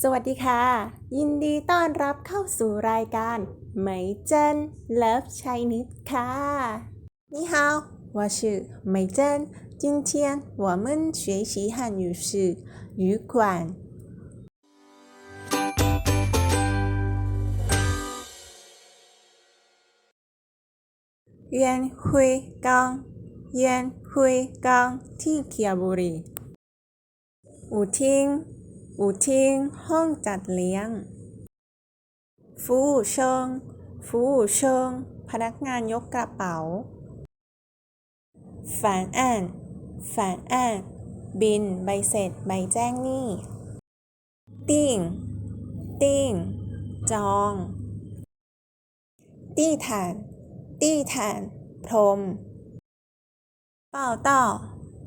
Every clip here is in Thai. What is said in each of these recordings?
สวัสดีค่ะ ยินดีต้อนรับเข้าสู่รายการเหมยเจิ้นเลิฟชัยนิดค่ะ你好我是美珍今天我们学习汉语是语管เวียนคุยกองเวียนคุยกองที่เคียบุรี อูทิ้ง อูทิ้งห้องจัดเลี้ยง ฟูเชิง ฟูเชิง พนักงานยกกระเป๋าฝานอ่านฝานอ่านบิน ใบเสร็จ ใบแจ้งหนี้ ติ้งติ้งจอง ตี้ฐาน ตี้ฐาน พรม เป้าเต้า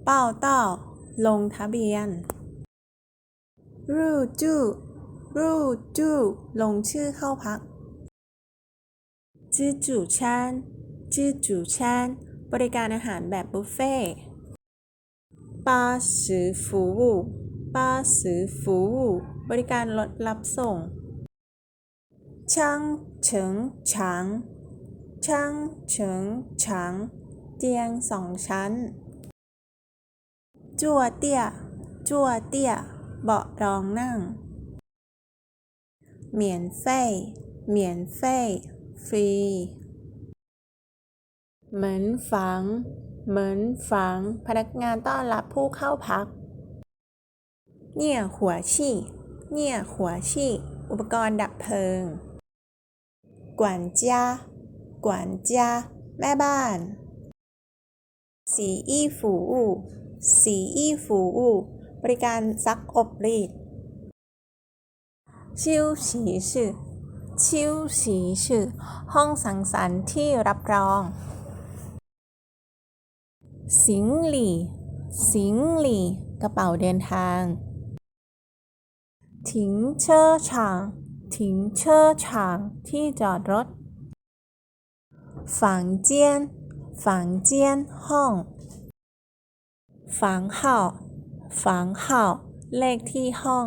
เป้าเต้า ลงทะเบียน รูจูรูจูลงชื่อเข้าพักจื้อจูชันจื้อจูชันบริการอาหารแบบบุฟเฟ่ต์ป้าสือฟูวูป้าสือฟูวูบริการรถรับส่ง ช่างเฉิงฉางช่างเฉิงฉางเตียงสองชั้น จั่วเตี้ย จั่วเตี้ย เบาะรองนั่ง เหมียนเฟ่ยเหมียนเฟ่ยฟรี เหมือนฝัง เหมือนฝัง พนักงานต้อนรับผู้เข้าพัก เนี่ยหัวชี่เนี่ยหัวชี่อุปกรณ์ดับเพลิง กวนจ้ากวนจ้าแม่บ้าน สีอี้ฝูอู่สีอี้ฝูอู่ บริการซักอบรีด ชิวฉีชื่อ ชิวฉีชื่อ ห้องสังสรรค์ที่รับรอง สิงหลี่ สิงหลี่ กระเป๋าเดินทางถิงเชอร์ฉางถิงเชอร์ฉางที่จอดรถ ฝังเจียน ฝังเจียน ห้อง ฝังเห่า ฝังเลขที่ห้อง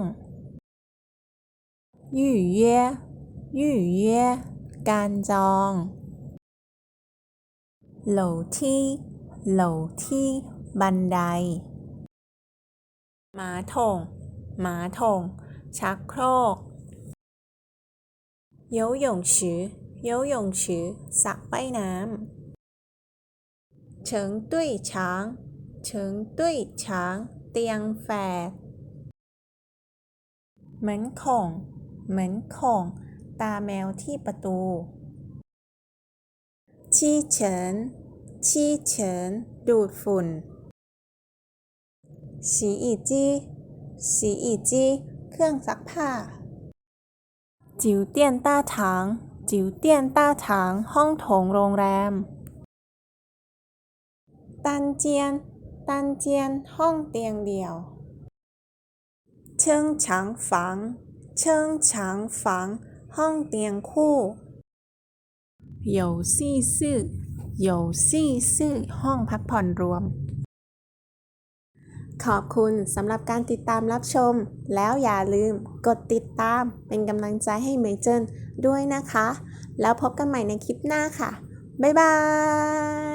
ยู่เย่ยู่เย่การจองโหลที่โหลที่บันไดหมาถงหมาถงชักโครกโยหยงชือโยหยงชือสระว่ายน้ำเฉิงตุ้ยช้างเฉิงตุ้ยช้าง เตียงแฝดเหมือนข่งเหมือนข่งตาแมวที่ประตู ชี้เฉิน ชี้เฉิน ดูดฝุ่นสีอีจี้สีอีจี้ เครื่องซักผ้า จิ๋วเตี้ยนต้าถาง จิ๋วเตี้ยนต้าถาง ห้องโถงโรงแรม ตันเจียน ตันเจียน ห้องเตียงเดี่ยว เชิงฉางฝัง เชิงฉางฝัง ห้องเตียงคู่有戏室有戏室ห้องพักผ่อนรวม ขอบคุณสำหรับการติดตามรับชม แล้วอย่าลืมกดติดตามเป็นกำลังใจให้เมเจนด้วยนะคะ แล้วพบกันใหม่ในคลิปหน้าค่ะ บ๊ายบาย ย